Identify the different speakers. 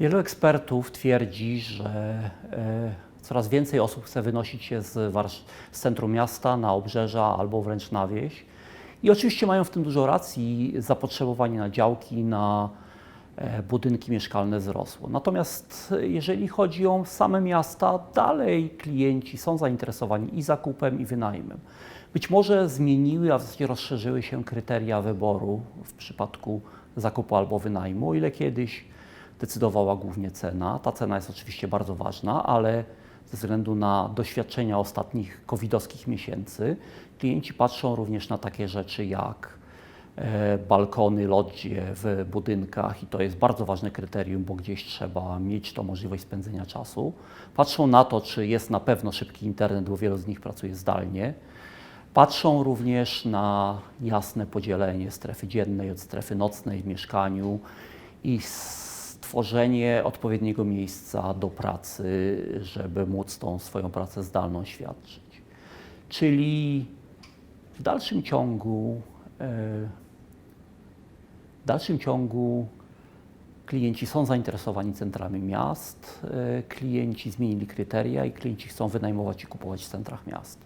Speaker 1: Wielu ekspertów twierdzi, że e, coraz więcej osób chce wynosić się z, z centrum miasta na obrzeża albo wręcz na wieś. I oczywiście mają w tym dużo racji. Zapotrzebowanie na działki, na e, budynki mieszkalne wzrosło. Natomiast e, jeżeli chodzi o same miasta, dalej klienci są zainteresowani i zakupem, i wynajmem. Być może zmieniły, a w zasadzie rozszerzyły się kryteria wyboru w przypadku zakupu albo wynajmu, o ile kiedyś decydowała głównie cena. Ta cena jest oczywiście bardzo ważna, ale ze względu na doświadczenia ostatnich covidowskich miesięcy, klienci patrzą również na takie rzeczy jak e, balkony, lodzie w budynkach i to jest bardzo ważne kryterium, bo gdzieś trzeba mieć to możliwość spędzenia czasu. Patrzą na to, czy jest na pewno szybki internet, bo wielu z nich pracuje zdalnie. Patrzą również na jasne podzielenie strefy dziennej od strefy nocnej w mieszkaniu i stworzenie odpowiedniego miejsca do pracy, żeby móc tą swoją pracę zdalną świadczyć. Czyli w dalszym ciągu, e, w dalszym ciągu klienci są zainteresowani centrami miast, e, klienci zmienili kryteria i klienci chcą wynajmować i kupować w centrach miast.